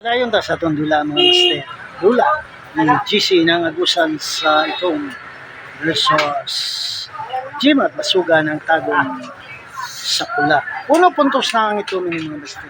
Dayon ta sa itong dula mga master. Dula ni GC nang agusan sa itong resource. Gym at basuga ng tagong sa pula. Uno puntos na ang ito mga master.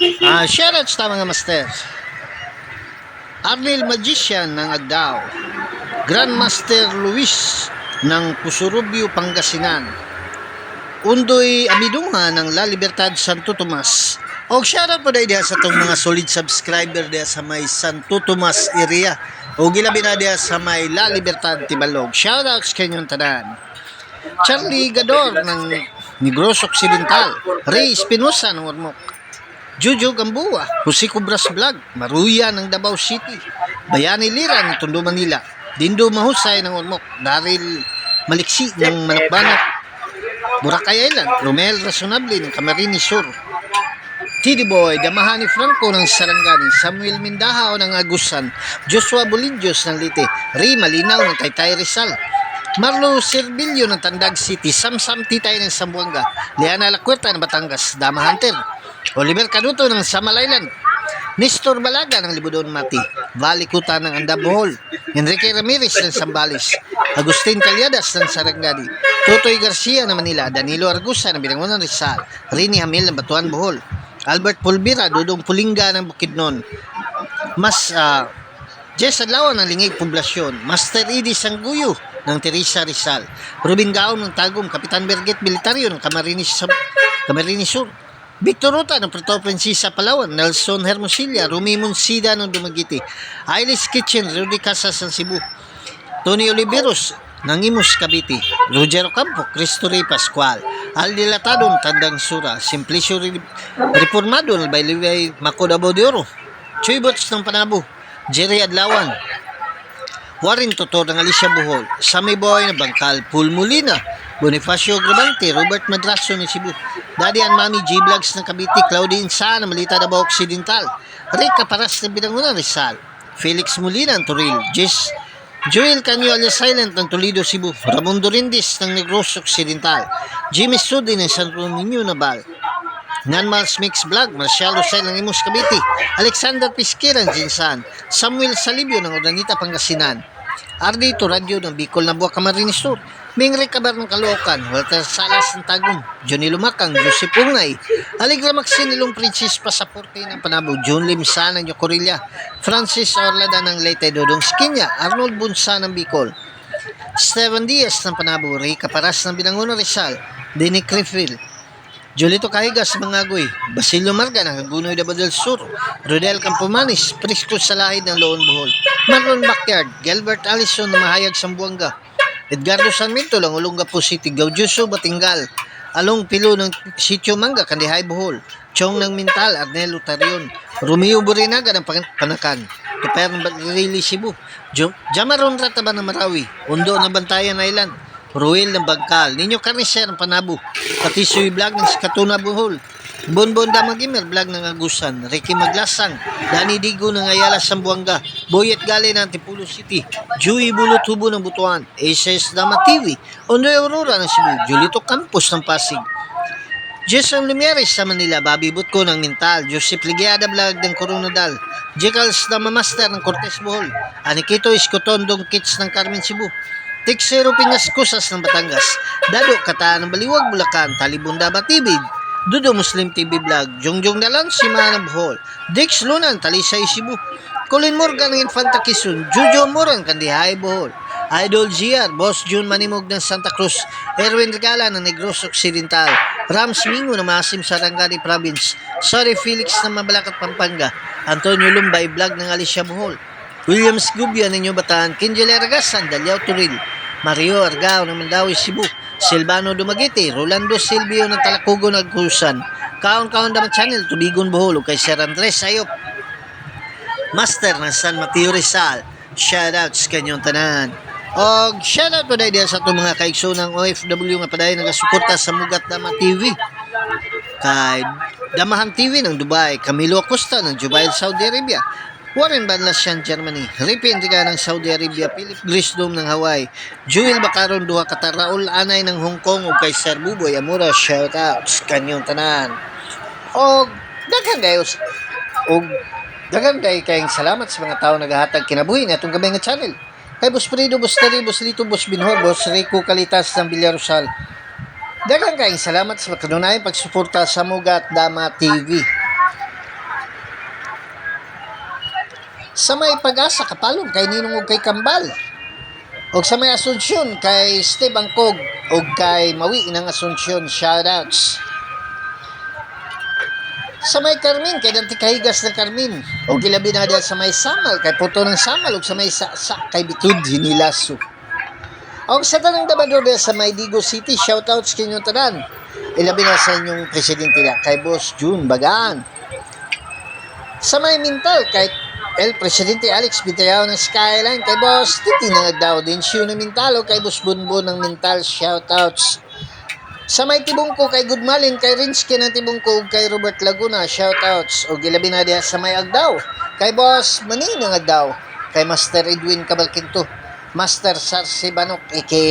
Ah, shoutouts ta mga master. Arnel Magician ng Agdao. Grandmaster Luis ng Pusurubio, Pangasinan. Undoy Amidunga ng La Libertad Santo Tomas. O shoutout po dahil diha sa itong mga solid subscriber diha sa may Santo Tomas area. O gilabi na diha sa may La Libertad Tibalog. Shoutouts kanyong tanan. Charlie Gador ng Negros Occidental. Ray Espinosa ng Ormoc. Jojo Gamboa, Jose Cobras Vlog, Maruya ng Davao City, Bayani Lira ng Tondo Manila, Dindo Mahusay ng Ormoc, Daryl Maliksi ng Manakbanat, Boracay Island, Romel Razonable ng Camarines Sur, TD Boy, Damahani Franco ng Sarangani, Samuel Mindahao ng Agusan, Joshua Bolillos ng Lite, Ray Malinaw ng Taytay Rizal, Marlo Servillo ng Tandag City, Samsam Titay ng Sambuanga, Liana Lacuerta ng Batangas, Dama Hunter, Oliver Canuto ng Samalaylan, Nestor Balaga ng Libudon Mati, Vali Kuta ng Andabohol, Enrique Ramirez ng Sambales, Agustin Calyadas ng Sarangani, Totoy Garcia ng Manila, Danilo Argusa ng Binangonan Rizal, Rini Hamil ng Batuan Bohol, Albert Pulbira, Dudong Pulingga ng Bukidnon, Mas ah, Jess Adlawan ng Lingig Poblasyon, Master Edie Sangguyo ng Teresa Rizal, Ruben Gaon ng Tagum, Kapitan Berget Militaryo ng Camarines, Camarines Sur, Victor Ruta ng Puerto Princesa, Palawan, Nelson Hermosilla, Rumi Monsida ng Dumagiti, Ailis Kitchen, Rudy Casas ng Cebu, Tony Oliveros ng Imus Cavite, Roger Ocampo, Cristo Rey Pascual, Aldi Latadon, Tandang Sura, Simplicio Re- Reformado ng Baylivay Macodabo de Oro, Choy Bots ng Panabo, Jerry Adlawan, Warren Totor ng Alicia Bohol, Sammy Boy ng Bangkal, Paul Molina, Bonifacio Grabante, Robert Madraso ng Cebu, Daddy and Mami G Vlogs ng Cavite, Claudine Sa Malita Davao Occidental, Rick Caparas ng Binangunan Rizal, Felix Molina ng Toril, Jess Joel Canyo alias Silent ng Toledo, Cebu, Ramon Dorindis ng Negros Occidental, Jimmy Sudi ng San Romeo Nabal, Nanmals Mix Vlog, Marcial Rosel ng Imus Cavite, Alexander Pisquera ng Jinsan, Samuel Salibio ng Urdanita Pangasinan, Ardito Radio ng Bicol na Buwa Camarines Sur, Ming Recabar ng Caloocan, Walter Salas ng Tagum, Johnny Lumakang, Joseph Ungay, Aligra Maxinilong Princess Pasaporte ng Panabo, John Limsa ng Yocorilla, Francis Orlada ng Leyte Dodong Skinya, Arnold Bunsa ng Bicol, Steven Diaz ng Panabo, Ray Caparas ng Binangono Rizal, Denny Crefil, Jolito Cahigas Mangagoy, Basilio Marga ng Hagunoy de del Sur, Rodel Campomanes, Prisco Salahid ng Loon Bohol, Marlon Backyard, Gilbert Allison ng Mahayag Sambuanga, Edgardo Sarmiento ng Olongapo City, Gaudioso Batingal, Along Pilo ng Sitio Manga, Kandihay Bohol, Chong ng Mintal, Arnel Utarion, Romeo Burinaga ng Pan- Panakan, Tuper ng Bagrili Cebu, Jamaron Rataba ng Marawi, Undo ng Bantayan Island, Ruel ng Bangkal, Ninyo Carnicer ng Panabo, Patisoy Vlog ng Katuna Bohol, Bonbon Damagimer Vlog ng Agusan, Ricky Maglasang, Dani Digo ng Ayala Sambuanga, Boyet Gale ng Tipulo City, Joey Bulutubo ng Butuan, SS Dama TV, Ondoy Aurora ng Cebu, Julito Campos ng Pasig, Jason Lumiere sa Manila, Bobby Butko ng Mintal, Joseph Ligiada Vlog ng Coronadal, Jekals na Master ng Cortes Bohol, Anikito Iskotondong Kits ng Carmen Cebu, Tixero Pingas Kusas ng Batangas, Dado Kataan ng Baliwag, Bulacan, Talibunda Batibid, Dudo Muslim TV Vlog, Jongjong Dalan, Simana Bohol, Dix Lunan, Talisay Cebu, Colin Morgan ng Infanta Quezon, Jojo Moran, Kandihay Bohol, Idol GR, Boss June Manimog ng Santa Cruz, Erwin Regala ng Negros Occidental, Rams Mingo ng Masim Sarangani Province, Sorry Felix ng Mabalacat Pampanga, Antonio Lumbay Vlog ng Alicia Bohol, Williams Gubia New Bataan, Kinjel Aragasan, Dalyaw Turil, Mario Argao ng Mandawi Cebu, Silvano Dumaguete, Rolando Silvio ng Talakugo Nagkusan, Kaon Kaon Damat Channel, Tubigon Bohol, kay Sir Andres Ayop, Master ng San Mateo Rizal. Shoutouts kanyong tanan. Og shoutout po dahil sa itong mga kaigso ng OFW nga padayon nagasuporta sa Mugat Dama TV. Kay Damahan TV ng Dubai, Camilo Acosta ng Jubail, Saudi Arabia, Warren Banlasyan, Germany, Ricky Enrica ng Saudi Arabia, Philip Grisdom ng Hawaii, Jewel Bacaron, Duha Qatar, Raul Anay ng Hong Kong, ug kay Sir Buboy Amura, shoutouts, kanyong tanan. O, daghan kayo, o, daghan kayo kayong salamat sa mga tao naghahatag kinabuhi na itong gabay nga channel. Kay Boss Frido, Boss Terry, Boss Lito, Boss Binhor, Boss Rico Kalitas ng Villarosal, Daghang kayong salamat sa kanunayang pagsuporta sa Mugat Dama TV. Sa may pag-asa kapalong kay Ninong ug kay Kambal. O sa may Asunsyon kay Steve Angkog o kay Mawi ng Asunsyon shoutouts. Sa may Carmen kay Dante Kahigas ng Carmen. O gilabi na sa may Samal kay Puto ng Samal o sa may Saksa kay Bitud Hinilaso. Ang sa tanang dabador sa Maydigo City, shoutouts kinyo tanan. Ilabi na sa inyong presidente na, kay Boss June Bagaan. Sa may Mintal, kay El Presidente Alex Bitayaw ng Skyline, kay Boss Titi na daw din. Siyo ng Mintalo, kay Boss Bunbun ng Mintal, shoutouts. Sa may Tibungko, kay Goodmalin, kay Rinsky ng Tibungko, kay Robert Laguna, shoutouts. O gilabi na diya sa may Agdaw, kay Boss Maning ng Agdaw, kay Master Edwin Cabalquinto, Master Sarsi Banok, aka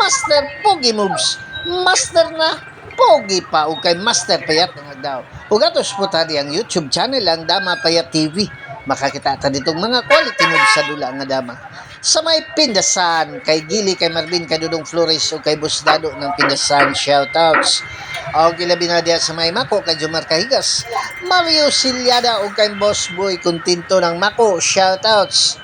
Master Pogi Moves, Master na Pogi pa, o kay Master Payat ng daw. O gatos po tadi ang YouTube channel ang Dama Payat TV. Makakita ta ditong mga quality moves sa dula nga dama. Sa may Pindasan, kay Gili, kay Marvin, kay Dudong Flores, o kay Busdado ng Pindasan, shoutouts. O gilabi na diya sa may Mako, kay Jomar Kahigas, Mario Silyada, o kay Boss Boy Kuntinto ng Mako, shoutouts.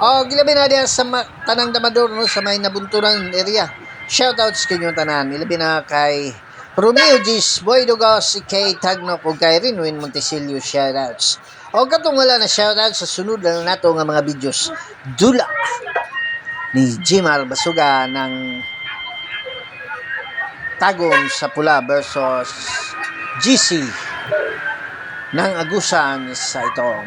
O, gilabi na diya sa tanang damador no, sa may nabunturan area. Shoutouts kinyo tanan. Ilabi na kay Romeo Gis, Boy Dugos, kay Tagnok, o kay Rinwin Montesilio, shoutouts. O katong wala na shoutouts sa sunod na nato nga mga videos. Dula ni Jimar Basuga ng Tagom sa Pula versus GC ng Agusan sa Itom.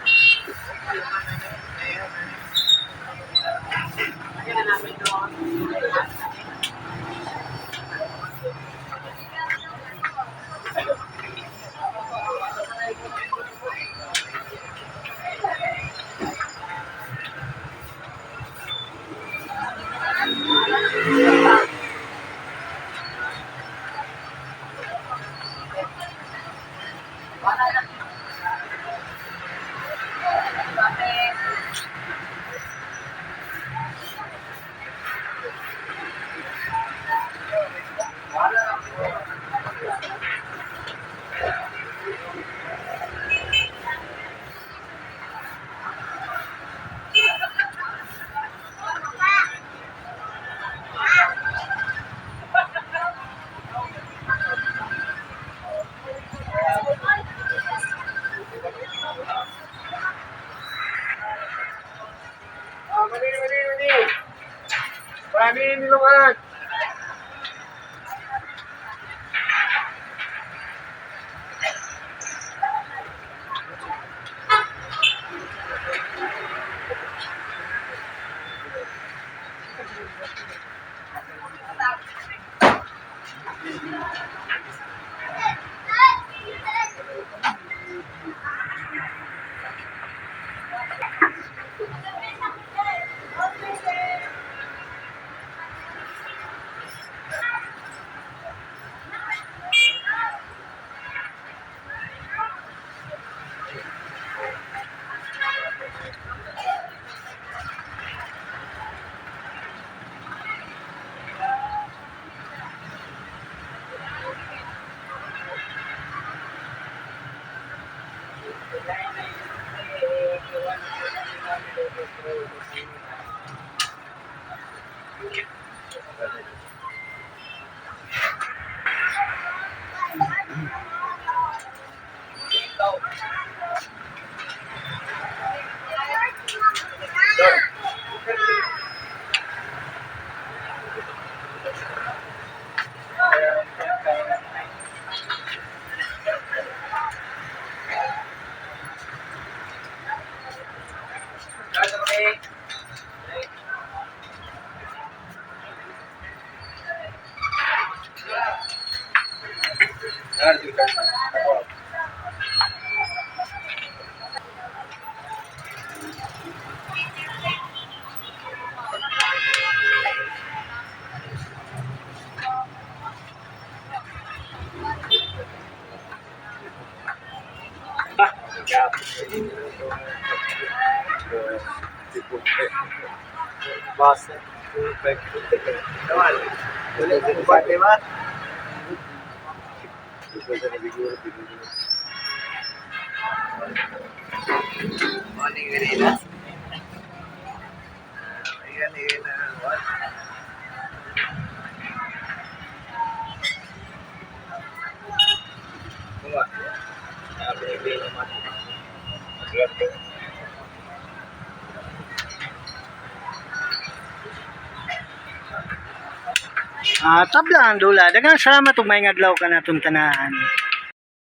Morning, Irina. Ayan, Irina. What? Ah, tablaan dula. Daghang salamat ug may adlaw ka natong tanan.